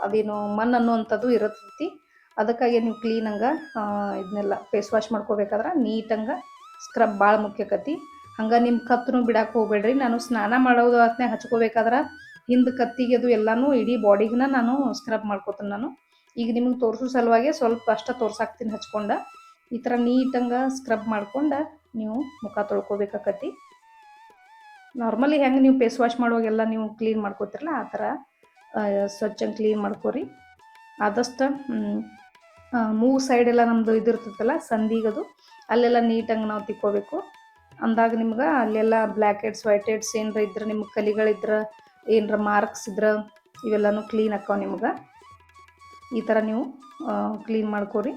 Speaker 1: ಅದೇನು ಮಣ್ಣು ಅನ್ನುವಂಥದ್ದು ಇರತೈತಿ. ಅದಕ್ಕಾಗಿ ನೀವು ಕ್ಲೀನಂಗೆ ಇದನ್ನೆಲ್ಲ ಫೇಸ್ ವಾಶ್ ಮಾಡ್ಕೋಬೇಕಾದ್ರೆ ನೀಟಂಗೆ ಸ್ಕ್ರಬ್ ಭಾಳ ಮುಖ್ಯಕತಿ ಹಂಗೆ ನಿಮ್ಮ ಕತ್ತೂ ಬಿಡಕ್ಕೆ ಹೋಗ್ಬೇಡ್ರಿ. ನಾನು ಸ್ನಾನ ಮಾಡೋದು ಹೊತ್ನ್ಯಾಗ ಹಚ್ಕೋಬೇಕಾದ್ರೆ ಹಿಂದೆ ಕತ್ತಿಗೆ ಅದು ಎಲ್ಲಾನು ಇಡೀ ಬಾಡಿಗೆನ ನಾನು ಸ್ಕ್ರಬ್ ಮಾಡ್ಕೋತೀನಿ ನಾನು. ಈಗ ನಿಮಗೆ ತೋರಿಸೋ ಸಲುವಾಗಿ ಸ್ವಲ್ಪ ಅಷ್ಟ ತೋರ್ಸಾಕ್ತೀನಿ ಹಚ್ಕೊಂಡ. ಈ ಥರ ನೀಟಂಗೆ ಸ್ಕ್ರಬ್ ಮಾಡ್ಕೊಂಡು ನೀವು ಮುಖ ತೊಳ್ಕೊಬೇಕಾಕತಿ. ನಾರ್ಮಲಿ ಹೆಂಗೆ ನೀವು ಫೇಸ್ ವಾಶ್ ಮಾಡುವಾಗೆಲ್ಲ ನೀವು ಕ್ಲೀನ್ ಮಾಡ್ಕೋತಿರಲ್ಲ, ಆ ಥರ ಸ್ವಚ್ಛಂಗೆ ಕ್ಲೀನ್ ಮಾಡ್ಕೊರಿ. ಆದಷ್ಟು ಮೂಗು ಸೈಡೆಲ್ಲ ನಮ್ಮದು ಇದಿರ್ತೈತಲ್ಲ ಸಂದಿಗದು ಅಲ್ಲೆಲ್ಲ ನೀಟಂಗೆ ನಾವು ತಿಕ್ಕೋಬೇಕು. ಅಂದಾಗ ನಿಮ್ಗೆ ಅಲ್ಲೆಲ್ಲ ಬ್ಲ್ಯಾಕ್ ಹೆಡ್ಸ್ ವೈಟ್ ಹೆಡ್ಸ್ ಏನರ ಇದ್ರೆ, ನಿಮ್ಗೆ ಕಲಿಗಳಿದ್ರೆ ಏನರ ಮಾರ್ಕ್ಸ್ ಇದ್ರೆ ಇವೆಲ್ಲನೂ ಕ್ಲೀನ್ ಆಕಾವ ನಿಮ್ಗೆ. ಈ ಥರ ನೀವು ಕ್ಲೀನ್ ಮಾಡ್ಕೊರಿ.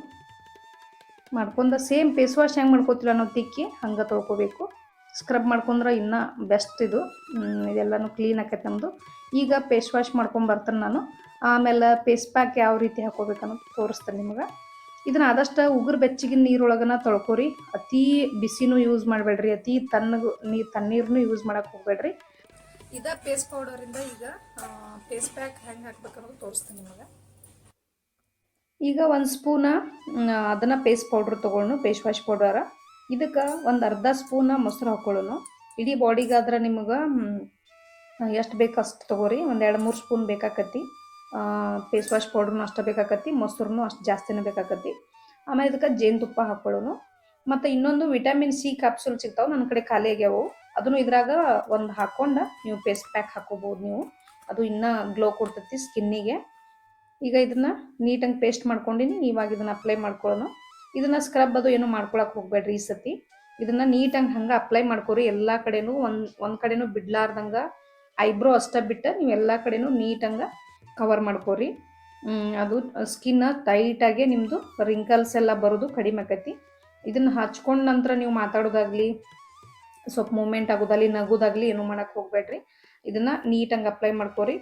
Speaker 1: ಮಾಡ್ಕೊಂಡು ಸೇಮ್ ಫೇಸ್ ವಾಶ್ ಹೆಂಗೆ ಮಾಡ್ಕೋತಿಲ್ಲ ನಾವು ತಿಕ್ಕಿ ಹಂಗೆ ತೊಳ್ಕೊಬೇಕು. ಸ್ಕ್ರಬ್ ಮಾಡ್ಕೊಂಡ್ರೆ ಇನ್ನೂ ಬೆಸ್ಟ್ ಇದು. ಇದೆಲ್ಲನೂ ಕ್ಲೀನ್ ಆಕೈತೆ ನಮ್ಮದು ಈಗ ಫೇಸ್ ವಾಶ್ ಮಾಡ್ಕೊಂಡು ಬರ್ತಾನೆ ನಾನು. ಆಮೇಲೆ ಫೇಸ್ ಪ್ಯಾಕ್ ಯಾವ ರೀತಿ ಹಾಕೋಬೇಕು ಅನ್ನೋದು ತೋರಿಸ್ತೇನೆ ನಿಮಗೆ. ಇದನ್ನ ಆದಷ್ಟು ಉಗುರು ಬೆಚ್ಚಗಿನ ನೀರೊಳಗನ ತೊಳ್ಕೊರಿ. ಅತಿ ಬಿಸಿನೂ ಯೂಸ್ ಮಾಡಬೇಡ್ರಿ. ಅತಿ ತಣ್ಣಗೂ ನೀರು ತಣ್ಣೀರನ್ನು ಯೂಸ್ ಮಾಡೋಕ್ಕೆ ಹೋಗ್ಬೇಡ್ರಿ. ಇದ ಫೇಸ್ ಪೌಡರಿಂದ ಈಗ ಪೇಸ್ಟ್ ಪ್ಯಾಕ್ ಹೆಂಗೆ ಹಾಕ್ಬೇಕು ಅನ್ನೋದು ತೋರಿಸ್ತೀನಿ ನಿಮಗೆ. ಈಗ ಒಂದು ಸ್ಪೂನ ಅದನ್ನು ಪೇಸ್ಟ್ ಪೌಡ್ರ್ ತೊಗೊಂಡು ಫೇಸ್ ವಾಶ್ ಪೌಡರ ಇದಕ್ಕೆ ಒಂದು ಅರ್ಧ ಸ್ಪೂನ ಮೊಸರು ಹಾಕೊಳ್ಳೋನು. ಇಡೀ ಬಾಡಿಗಾದ್ರೆ ನಿಮಗೆ ಎಷ್ಟು ಬೇಕು ಅಷ್ಟು ತೊಗೋರಿ. ಒಂದು ಎರಡು ಮೂರು ಸ್ಪೂನ್ ಬೇಕಾಕತಿ ಫೇಸ್ ವಾಶ್ ಪೌಡ್ರನ್ನು ಅಷ್ಟು ಬೇಕಾಕತಿ ಮೊಸರನ್ನು ಅಷ್ಟು ಜಾಸ್ತಿನೇ ಬೇಕಾಕತಿ ಆಮೇಲೆ ಇದಕ್ಕೆ ಜೇನುತುಪ್ಪ ಹಾಕೊಳ್ಳೋನು. ಮತ್ತು ಇನ್ನೊಂದು ವಿಟಮಿನ್ ಸಿ ಕ್ಯಾಪ್ಸೂಲ್ ಸಿಗ್ತಾವೆ ನನ್ನ ಕಡೆ ಖಾಲಿ ಆಗ್ಯಾವು. ಅದನ್ನು ಇದ್ರಾಗ ಒಂದು ಹಾಕೊಂಡ ನೀವು ಪೇಸ್ಟ್ ಪ್ಯಾಕ್ ಹಾಕೋಬೋದು ನೀವು. ಅದು ಇನ್ನೂ ಗ್ಲೋ ಕೊಡ್ತೈತಿ ಸ್ಕಿನ್ನಿಗೆ ಈಗ ಇದನ್ನ ನೀಟಾಗಿ ಪೇಸ್ಟ್ ಮಾಡ್ಕೊಂಡಿನಿ ಇವಾಗ ಇದನ್ನ ಅಪ್ಲೈ ಮಾಡ್ಕೊಳ್ಳೋಣ ಇದನ್ನ ಸ್ಕ್ರಬ್ ಅದು ಏನು ಮಾಡ್ಕೊಳಕ್ ಹೋಗ್ಬೇಡ್ರಿ ಈ ಸತಿ. ಇದನ್ನ ನೀಟಾಗಿ ಹಂಗೆ ಅಪ್ಲೈ ಮಾಡ್ಕೊರಿ. ಎಲ್ಲ ಕಡೆನೂ ಒಂದ್, ಒಂದು ಕಡೆನೂ ಬಿಡ್ಲಾರ್ದಂಗ ಐಬ್ರೋ ಅಷ್ಟೇ ಬಿಟ್ಟು ನೀವು ಎಲ್ಲಾ ಕಡೆನೂ ನೀಟಂಗೆ ಕವರ್ ಮಾಡ್ಕೊರಿ. ಅದು ಸ್ಕಿನ್ ಟೈಟ್ ಆಗಿ ನಿಮ್ಮದು ರಿಂಕಲ್ಸ್ ಎಲ್ಲ ಬರೋದು ಕಡಿಮೆ ಆಕೈತಿ. ಇದನ್ನ ಹಚ್ಕೊಂಡ ನಂತರ ನೀವು ಮಾತಾಡೋದಾಗ್ಲಿ, ಸ್ವಲ್ಪ ಮೂಮೆಂಟ್ ಆಗೋದಾಗ್ಲಿ, ನಗೋದಾಗ್ಲಿ ಏನು ಮಾಡಕ್ ಹೋಗ್ಬೇಡ್ರಿ. ಇದನ್ನ ನೀಟಾಗಿ ಅಪ್ಲೈ ಮಾಡ್ಕೊರಿ.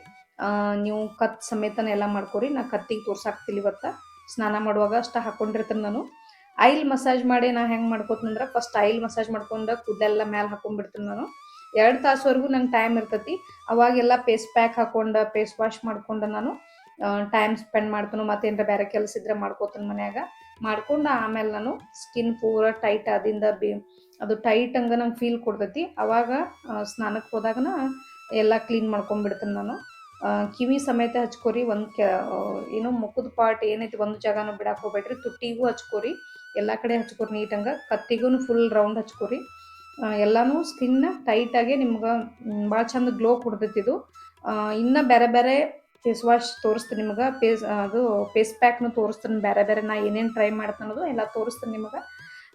Speaker 1: ನೀವು ಕತ್ ಸಮೇತನ ಎಲ್ಲ ಮಾಡ್ಕೊರಿ. ನಾ ಕತ್ತಿಗೆ ತೋರ್ಸಾಕ್ತಿಲ್ಲ ಇವತ್ತ. ಸ್ನಾನ ಮಾಡುವಾಗ ಅಷ್ಟ ಹಾಕೊಂಡಿರ್ತೀನಿ ನಾನು. ಆಯಿಲ್ ಮಸಾಜ್ ಮಾಡಿ ನಾ ಹೆಂಗೆ ಮಾಡ್ಕೋತೀನಂದ್ರೆ ಫಸ್ಟ್ ಆಯಿಲ್ ಮಸಾಜ್ ಮಾಡ್ಕೊಂಡು ಕೂದಲೆಲ್ಲ ಮ್ಯಾಲೆ ಹಾಕೊಂಡ್ಬಿಡ್ತೀನಿ ನಾನು. ಎರಡು ತಾಸುವರೆಗೂ ನಂಗೆ ಟೈಮ್ ಇರ್ತೈತಿ. ಅವಾಗೆಲ್ಲ ಫೇಸ್ ಪ್ಯಾಕ್ ಹಾಕೊಂಡು ಫೇಸ್ ವಾಶ್ ಮಾಡ್ಕೊಂಡು ನಾನು ಟೈಮ್ ಸ್ಪೆಂಡ್ ಮಾಡ್ತೀನಿ. ಮತ್ತೆ ಏನಾರ ಬೇರೆ ಕೆಲಸ ಇದ್ರೆ ಮಾಡ್ಕೋತೀನಿ ಮನ್ಯಾಗ. ಮಾಡ್ಕೊಂಡು ಆಮೇಲೆ ನಾನು ಸ್ಕಿನ್ ಪೂರ ಟೈಟ್ ಆದಿಂದ ಬಿ, ಅದು ಟೈಟ್ ಹಂಗೆ ನಂಗೆ ಫೀಲ್ ಕೊಡ್ತೈತಿ. ಅವಾಗ ಸ್ನಾನಕ್ಕೆ ಹೋದಾಗನ ಎಲ್ಲ ಕ್ಲೀನ್ ಮಾಡ್ಕೊಂಡ್ಬಿಡ್ತೀನಿ ನಾನು. ಕಿವಿ ಸಮೇತ ಹಚ್ಕೋರಿ, ಒಂದು ಕೆ ಏನು ಮುಖದ ಪಾರ್ಟ್ ಏನೈತಿ ಒಂದು ಜಾಗನೂ ಬಿಡಕ್ಕೆ ಹೋಗ್ಬೇಡ್ರಿ. ತುಟ್ಟಿಗೂ ಹಚ್ಕೋರಿ, ಎಲ್ಲ ಕಡೆ ಹಚ್ಕೋರಿ ನೀಟಂಗೆ ಕತ್ತಿಗೂ ಫುಲ್ ರೌಂಡ್ ಹಚ್ಕೋರಿ. ಎಲ್ಲನೂ ಸ್ಕಿನ್ನ ಟೈಟಾಗಿ ನಿಮ್ಗೆ ಭಾಳ ಚಂದ ಗ್ಲೋ ಕೊಡ್ತೈತಿ ಇದು. ಇನ್ನ ಬೇರೆ ಬೇರೆ ಫೇಸ್ ವಾಶ್ ತೋರಿಸ್ತೀನಿ ನಿಮಗೆ. ಫೇಸ್ ಅದು ಫೇಸ್ ಪ್ಯಾಕ್ನು ತೋರಿಸ್ತೀನಿ. ಬೇರೆ ಬೇರೆ ನಾ ಏನೇನು ಟ್ರೈ ಮಾಡ್ತಾನದು ಎಲ್ಲ ತೋರಿಸ್ತೀನಿ ನಿಮಗೆ.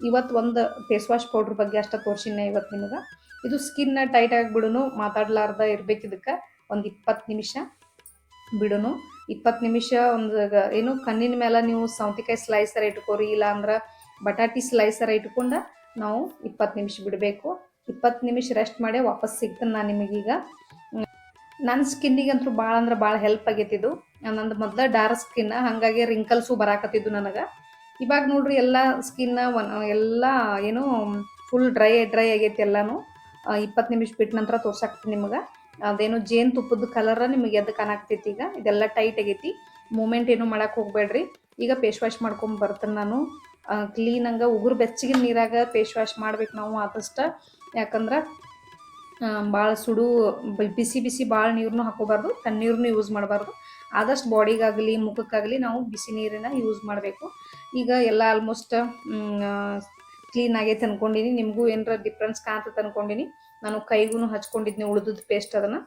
Speaker 1: ಇವತ್ತು ಒಂದು ಫೇಸ್ ವಾಶ್ ಪೌಡ್ರ್ ಬಗ್ಗೆ ಅಷ್ಟೇ ತೋರಿಸಿನ ಇವತ್ತು ನಿಮಗೆ. ಇದು ಸ್ಕಿನ್ನ ಟೈಟ್ ಆಗಿಬಿಡುನು ಮಾತಾಡ್ಲಾರ್ದ ಇರ್ಬೇಕು ಇದಕ್ಕೆ. ಒಂದು ಇಪ್ಪತ್ತು ನಿಮಿಷ ಬಿಡುನು. ಇಪ್ಪತ್ತು ನಿಮಿಷ ಒಂದು ಏನು ಕಣ್ಣಿನ ಮೇಲೆ ನೀವು ಸೌತೆಕಾಯಿ ಸ್ಲೈಸರ್ ಇಟ್ಕೋರಿ ಇಲ್ಲ ಅಂದ್ರೆ ಬಟಾಟಿ ಸ್ಲೈಸರ್ ಇಟ್ಕೊಂಡು ನಾವು ಇಪ್ಪತ್ತು ನಿಮಿಷ ಬಿಡಬೇಕು. ಇಪ್ಪತ್ತು ನಿಮಿಷ ರೆಸ್ಟ್ ಮಾಡಿ ವಾಪಸ್ ಸಿಗ್ತೀನಿ ನಾನು ನಿಮಗೀಗ. ನನ್ನ ಸ್ಕಿನ್ನಿಗಂತೂ ಭಾಳ ಅಂದ್ರೆ ಭಾಳ ಹೆಲ್ಪ್ ಆಗೈತಿ ಇದು. ನಂದು ಮೊದಲ ಡಾರ್ಕ್ ಸ್ಕಿನ್ ಹಾಗಾಗಿ ರಿಂಕಲ್ಸು ಬರಾಕತ್ತಿದ್ದು ನನಗೆ. ಇವಾಗ ನೋಡ್ರಿ ಎಲ್ಲ ಸ್ಕಿನ್ನ ಒನ್, ಎಲ್ಲ ಏನು ಫುಲ್ ಡ್ರೈ ಡ್ರೈ ಆಗೈತಿ ಎಲ್ಲಾನು. ಇಪ್ಪತ್ತು ನಿಮಿಷ ಬಿಟ್ಟ ನಂತರ ತೋರ್ಸಾಕ್ತೀನಿ ನಿಮಗೆ. ಅದೇನು ಜೇನು ತುಪ್ಪದ ಕಲರ ನಿಮಗೆ ಎದ್ದು ಕಾಣಾಕ್ತೈತಿ ಈಗ. ಇದೆಲ್ಲ ಟೈಟ್ ಆಗೈತಿ. ಮೂಮೆಂಟ್ ಏನು ಮಾಡಕ್ಕೆ ಹೋಗ್ಬೇಡ್ರಿ. ಈಗ ಫೇಸ್ ವಾಶ್ ಮಾಡ್ಕೊಂಡು ಬರ್ತೇನೆ ನಾನು. ಕ್ಲೀನಂಗೆ ಉಗುರು ಬೆಚ್ಚಗಿನ ನೀರಾಗ ಫೇಸ್ ವಾಶ್ ಮಾಡ್ಬೇಕು ನಾವು ಆದಷ್ಟು. ಯಾಕಂದ್ರೆ ಭಾಳ ಸುಡು ಬಿಸಿ ಬಿಸಿ ಭಾಳ ನೀರನ್ನು ಹಾಕೋಬಾರ್ದು ತಣ್ಣೀರನ್ನು ಯೂಸ್ ಮಾಡಬಾರ್ದು. ಆದಷ್ಟು ಬಾಡಿಗಾಗಲಿ ಮುಖಕ್ಕಾಗಲಿ ನಾವು ಬಿಸಿ ನೀರನ್ನ ಯೂಸ್ ಮಾಡಬೇಕು. ಈಗ ಎಲ್ಲ ಆಲ್ಮೋಸ್ಟ್ ಕ್ಲೀನ್ ಆಗೈತೆ ಅನ್ಕೊಂಡಿನಿ ನಿಮಗೂ ಏನರ ಡಿಫ್ರೆನ್ಸ್ ಕಾಣ್ತದೆ ತಂದ್ಕೊಂಡಿನಿ. ನಾನು ಕೈಗೂ ಹಚ್ಕೊಂಡಿದ್ನಿ ಉಳಿದದ ಪೇಸ್ಟ್ ಅದನ್ನು.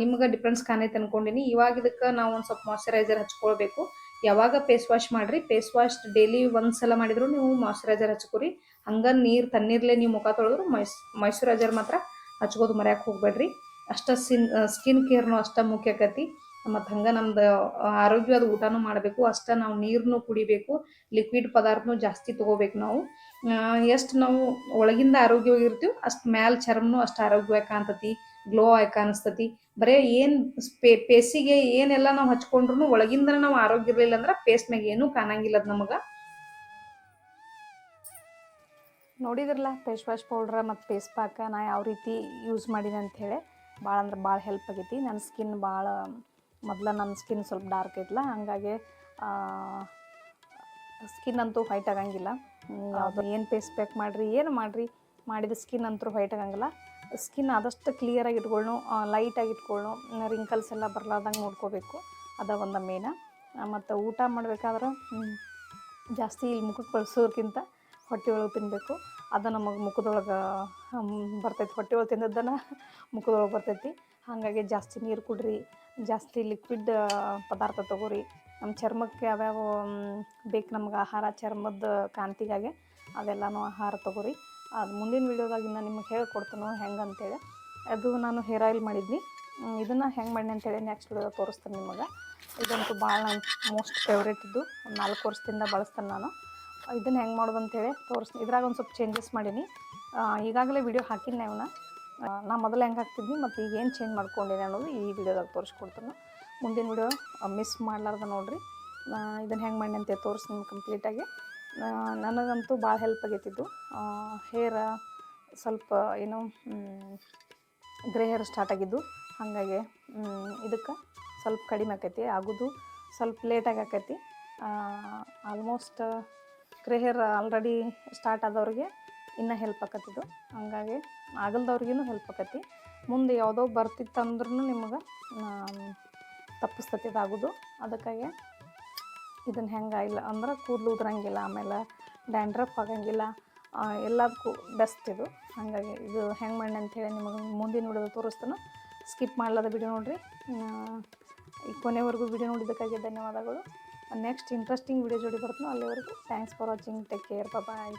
Speaker 1: ನಿಮ್ಗೆ ಡಿಫ್ರೆನ್ಸ್ ಕಾಣೈತೆ ಅನ್ಕೊಂಡಿನಿ ಇವಾಗ ಇದಕ್ಕೆ ನಾವು ಒಂದು ಸ್ವಲ್ಪ ಮಾಯಿಶ್ಚರೈಸರ್ ಹಚ್ಕೊಳ್ಬೇಕು. ಯಾವಾಗ ಫೇಸ್ ವಾಶ್ ಮಾಡಿರಿ ಫೇಸ್ ವಾಶ್ ಡೈಲಿ ಒಂದು ಸಲ ಮಾಡಿದ್ರು ನೀವು ಮಾಯಿಶ್ಚರೈಸರ್ ಹಚ್ಕೊರಿ. ಹಂಗೆ ನೀರು, ತಣ್ಣೀರ್ಲೆ ನೀವು ಮುಖ ತೊಳೆದ್ರು ಮೈಸ್ ಮಾಯಿಶ್ಚರೈಸರ್ ಮಾತ್ರ ಹಚ್ಕೋದು ಮರ್ಯಾಕೆ ಹೋಗ್ಬೇಡ್ರಿ. ಅಷ್ಟ ಸಿನ್ ಸ್ಕಿನ್ ಕೇರ್ನು ಅಷ್ಟ ಮುಖ್ಯ ಆಕತಿ ಮತ್ತು ಹಂಗೆ ನಮ್ದು ಆರೋಗ್ಯವಾದ ಊಟನೂ ಮಾಡಬೇಕು. ಅಷ್ಟ ನಾವು ನೀರನ್ನು ಕುಡಿಬೇಕು. ಲಿಕ್ವಿಡ್ ಪದಾರ್ಥನೂ ಜಾಸ್ತಿ ತೊಗೋಬೇಕು ನಾವು. ಎಷ್ಟು ನಾವು ಒಳಗಿಂದ ಆರೋಗ್ಯವಾಗಿರ್ತೀವಿ ಅಷ್ಟು ಮ್ಯಾಲ ಚರ್ಮನೂ ಅಷ್ಟು ಆರೋಗ್ಯವಾಗಿ ಕಾಣ್ತತಿ ಗ್ಲೋ ಆಗಿ ಕಾಣಿಸ್ತತಿ. ಬರೀ ಏನು ಪೇ, ಪೇಸಿಗೆ ಏನೆಲ್ಲ ನಾವು ಹಚ್ಕೊಂಡ್ರು ಒಳಗಿಂದ ನಾವು ಆರೋಗ್ಯ ಇರಲಿಲ್ಲ ಅಂದ್ರೆ ಪೇಸ್ಟ್ ಮ್ಯಾಗ ಏನೂ ಕಾಣಂಗಿಲ್ಲ ಅದು ನಮಗೆ. ನೋಡಿದ್ರಲ್ಲ ಫೇಸ್ ವಾಶ್ ಪೌಡ್ರ ಮತ್ತು ಫೇಸ್ ಪ್ಯಾಕ ನಾ ಯಾವ ರೀತಿ ಯೂಸ್ ಮಾಡಿದೆ ಅಂಥೇಳಿ ಭಾಳ ಅಂದ್ರೆ ಭಾಳ ಹೆಲ್ಪ್ ಆಗೈತಿ. ನನ್ನ ಸ್ಕಿನ್ ಭಾಳ ಮೊದಲ ನನ್ನ ಸ್ಕಿನ್ ಸ್ವಲ್ಪ ಡಾರ್ಕ್ ಐತಲ್ಲ ಹಂಗಾಗಿ ಸ್ಕಿನ್ ಅಂತೂ ವೈಟ್ ಆಗಂಗಿಲ್ಲ. ಅದು ಏನು ಫೇಸ್ ಪ್ಯಾಕ್ ಮಾಡಿರಿ ಏನು ಮಾಡಿರಿ ಮಾಡಿದ ಸ್ಕಿನ್ ಅಂತೂ ವೈಟ್ ಆಗಂಗಿಲ್ಲ. ಸ್ಕಿನ್ ಆದಷ್ಟು ಕ್ಲಿಯರಾಗಿ ಇಟ್ಕೊಳ್ಳೋ ಲೈಟಾಗಿ ಇಟ್ಕೊಳ್ಳೋ ರಿಂಕಲ್ಸ್ ಎಲ್ಲ ಬರಲಾರ್ದಂಗೆ ನೋಡ್ಕೋಬೇಕು. ಅದ ಒಂದು ಮೇನ ಮತ್ತು ಊಟ ಮಾಡ್ಬೇಕಾದ್ರೆ ಜಾಸ್ತಿ ಇಲ್ಲಿ ಮುಖಕ್ಕೆ ಬಳಸೋದಕ್ಕಿಂತ ಹೊಟ್ಟೆ ಒಳಗೆ ತಿನ್ನಬೇಕು ಅದು ನಮಗೆ ಮುಖದೊಳಗೆ ಬರ್ತೈತಿ. ಹೊಟ್ಟೆ ಒಳಗೆ ತಿಂದದ್ದನ್ನು ಮುಖದೊಳಗೆ ಬರ್ತೈತಿ. ಹಾಗಾಗಿ ಜಾಸ್ತಿ ನೀರು ಕುಡ್ರಿ, ಜಾಸ್ತಿ ಲಿಕ್ವಿಡ್ ಪದಾರ್ಥ ತಗೋರಿ. ನಮ್ಮ ಚರ್ಮಕ್ಕೆ ಯಾವ್ಯಾವ ಬೇಕು ನಮ್ಗೆ ಆಹಾರ, ಚರ್ಮದ ಕಾಂತಿಗಾಗಿ ಅದೆಲ್ಲನೂ ಆಹಾರ ತಗೋರಿ. ಅದು ಮುಂದಿನ ವೀಡಿಯೋದಾಗ ನಾನು ನಿಮಗೆ ಹೇಳ್ಕೊಡ್ತೀನಿ ಹೆಂಗೆ ಅಂತೇಳಿ ಅದು ನಾನು ಹೇರ್ ಆಯಿಲ್ ಮಾಡಿದ್ನಿ. ಇದನ್ನು ಹೆಂಗೆ ಮಾಡಿ ಅಂತೇಳಿ ನೆಕ್ಸ್ಟ್ ವಿಡಿಯೋ ತೋರಿಸ್ತೀನಿ ನಿಮಗೆ. ಇದಂತೂ ಭಾಳ ಮೋಸ್ಟ್ ಫೇವ್ರೇಟ್ ಇದು ನಾಲ್ಕು ವರ್ಷದಿಂದ ಬಳಸ್ತೇನೆ ನಾನು. ಇದನ್ನು ಹೆಂಗೆ ಮಾಡೋದು ಅಂತೇಳಿ ತೋರಿಸ್ತೀನಿ. ಇದ್ರಾಗ ಒಂದು ಸ್ವಲ್ಪ ಚೇಂಜಸ್ ಮಾಡೀನಿ. ಈಗಾಗಲೇ ವಿಡಿಯೋ ಹಾಕಿಲ್ಲ ಅವನ್ನ ನಾ ಮೊದಲು ಹೆಂಗೆ ಹಾಕ್ತಿದ್ನಿ ಮತ್ತು ಈಗ ಏನು ಚೇಂಜ್ ಮಾಡ್ಕೊಂಡಿನಿ ಅನ್ನೋದು ಈ ವಿಡಿಯೋದಾಗ ತೋರಿಸ್ಕೊಡ್ತೀನಿ. ಮುಂದಿನ ವಿಡಿಯೋ ಮಿಸ್ ಮಾಡಲಾರ್ದ ನೋಡಿರಿ. ಇದನ್ನು ಹೆಂಗೆ ಮಾಡಿ ಅಂತ ತೋರಿಸ್ತೀನಿ ಕಂಪ್ಲೀಟಾಗಿ ನನಗಂತೂ ಭಾಳ ಹೆಲ್ಪ್ ಆಗೈತಿದ್ದು ಹೇರ ಸ್ವಲ್ಪ ಏನು ಗ್ರೇ ಹೇರ್ ಸ್ಟಾರ್ಟ್ ಆಗಿದ್ದು. ಹಾಗಾಗಿ ಇದಕ್ಕೆ ಸ್ವಲ್ಪ ಕಡಿಮೆ ಆಕೈತಿ. ಆಗೋದು ಸ್ವಲ್ಪ ಲೇಟಾಗಿ ಆಕೈತಿ. Almost grey hair already start ಆದವ್ರಿಗೆ ಇನ್ನೂ ಹೆಲ್ಪ್ ಆಕತ್ತಿದ್ದು. ಹಂಗಾಗಿ ಆಗಲ್ದವ್ರಿಗೂ ಹೆಲ್ಪ್ ಆಕತಿ ಮುಂದೆ ಯಾವುದೋ ಬರ್ತಿತ್ತಂದ್ರೂ ನಿಮಗೆ ತಪ್ಪಿಸ್ತತಿ ಇದಾಗೋದು. ಅದಕ್ಕಾಗಿ ಇದನ್ನು ಹೆಂಗೆ ಇಲ್ಲ ಅಂದ್ರೆ ಕೂದಲು ಉದ್ರಂಗಿಲ್ಲ, ಆಮೇಲೆ ಡ್ಯಾಂಡ್ರಫ್ ಆಗಂಗಿಲ್ಲ ಎಲ್ಲದಕ್ಕೂ ಬೆಸ್ಟ್ ಇದು. ಹಾಗಾಗಿ ಇದು ಹೆಂಗೆ ಮಾಡಿ ಅಂತೇಳಿ ನಿಮಗೆ ಮುಂದಿನ ವಿಡಿಯೋ ತೋರಿಸ್ತಾನೆ. ಸ್ಕಿಪ್ ಮಾಡ್ಲಾದ ವಿಡಿಯೋ ನೋಡಿರಿ. ಈ ಕೊನೆವರೆಗೂ ವಿಡಿಯೋ ನೋಡಿದ್ದಕ್ಕಾಗಿ ಧನ್ಯವಾದಗಳು. ನೆಕ್ಸ್ಟ್ ಇಂಟ್ರೆಸ್ಟಿಂಗ್ ವಿಡಿಯೋ ಜೋಡಿ ಬರ್ತೀನಿ. ಅಲ್ಲಿವರೆಗೂ thanks for watching take care bye